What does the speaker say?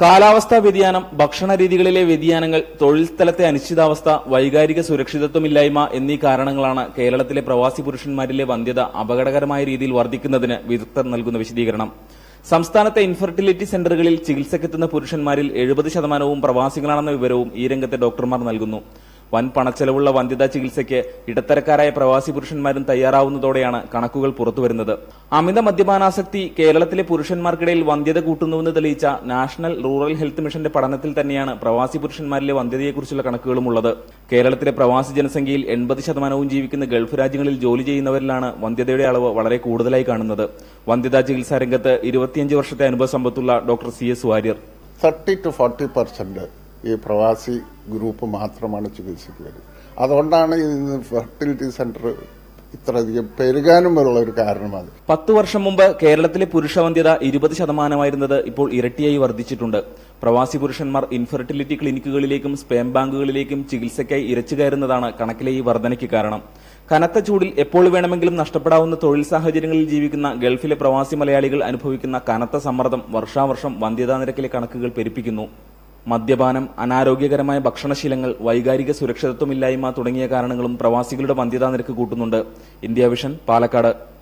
കാലാവസ്ഥാ വ്യതിയാനം ഭക്ഷണ രീതികളിലെ വ്യതിയാനങ്ങൾ തൊഴിൽ സ്ഥലത്തെ അനിശ്ചിതാവസ്ഥ വൈകാരിക സുരക്ഷിതത്വമില്ലായ്മ എന്നീ കാരണങ്ങളാണ് കേരളത്തിലെ പ്രവാസി പുരുഷന്മാരിലെ വന്ധ്യത അപകടകരമായ രീതിയിൽ വർദ്ധിക്കുന്നതിന് വിദഗ്ധർ നൽകുന്ന വിശദീകരണം. സംസ്ഥാനത്തെ ഇൻഫെർട്ടിലിറ്റി സെന്ററുകളിൽ ചികിത്സക്കെത്തുന്ന പുരുഷന്മാരിൽ എഴുപത് ശതമാനവും പ്രവാസികളാണെന്ന വിവരവും ഈ രംഗത്തെ ഡോക്ടർമാർ നൽകുന്നു. വൻ പണച്ചെലവുള്ള വന്ധ്യതാ ചികിത്സയ്ക്ക് ഇടത്തരക്കാരായ പ്രവാസി പുരുഷന്മാരും തയ്യാറാവുന്നതോടെയാണ് കണക്കുകൾ പുറത്തുവരുന്നത്. അമിത മദ്യപാനാസക്തി കേരളത്തിലെ പുരുഷന്മാർക്കിടയിൽ വന്ധ്യത കൂട്ടുന്നുവെന്ന് തെളിയിച്ച നാഷണൽ റൂറൽ ഹെൽത്ത് മിഷന്റെ പഠനത്തിൽ തന്നെയാണ് പ്രവാസി പുരുഷന്മാരിലെ വന്ധ്യതയെക്കുറിച്ചുള്ള കണക്കുകളും ഉള്ളത് കേരളത്തിലെ പ്രവാസി ജനസംഖ്യയിൽ എൺപത് ശതമാനവും ജീവിക്കുന്ന ഗൾഫ് രാജ്യങ്ങളിൽ ജോലി ചെയ്യുന്നവരിലാണ് വന്ധ്യതയുടെ അളവ് വളരെ കൂടുതലായി കാണുന്നത്. വന്ധ്യതാ ചികിത്സാ രംഗത്ത് ഇരുപത്തിയഞ്ച് വർഷത്തെ അനുഭവ സമ്പത്തുള്ള doctor C S Warrier. Thirty two forty percent ഈ പ്രവാസി ഗ്രൂപ്പ് മാത്രമാണ് ചികിത്സയ്ക്ക് വരുന്നത് അതുകൊണ്ടാണ് ഇന്ന് ഫെർട്ടിലിറ്റി സെന്റർ ഇത്രയധികം പെരുകാനും ഉള്ള ഒരു കാരണമാണ് പത്തു വർഷം മുമ്പ് കേരളത്തിലെ പുരുഷവന്ധ്യത ഇരുപത് ശതമാനമായിരുന്നത് ഇപ്പോൾ ഇരട്ടിയായി വർദ്ധിച്ചിട്ടുണ്ട്. പ്രവാസി പുരുഷന്മാർ ഇൻഫെർട്ടിലിറ്റി ക്ലിനിക്കുകളിലേക്കും സ്പേം ബാങ്കുകളിലേക്കും ചികിത്സയ്ക്കായി ഇരച്ചു കയറുന്നതാണ് കണക്കിലെ ഈ വർധനയ്ക്ക് കാരണം. കനത്ത ചൂടിൽ എപ്പോൾ വേണമെങ്കിലും നഷ്ടപ്പെടാവുന്ന തൊഴിൽ സാഹചര്യങ്ങളിൽ ജീവിക്കുന്ന ഗൾഫിലെ പ്രവാസി മലയാളികൾ അനുഭവിക്കുന്ന കനത്ത സമ്മർദ്ദം വർഷാവർഷം വന്ധ്യതാ നിരക്കിലെ കണക്കുകൾ പെരുപ്പിക്കുന്നു. മദ്യപാനം അനാരോഗ്യകരമായ ഭക്ഷണശീലങ്ങൾ വൈകാരിക സുരക്ഷിതത്വമില്ലായ്മ തുടങ്ങിയ കാരണങ്ങളും പ്രവാസികളുടെ വന്ധ്യതാ നിരക്ക് കൂട്ടുന്നുണ്ട്. India vision Palakkad.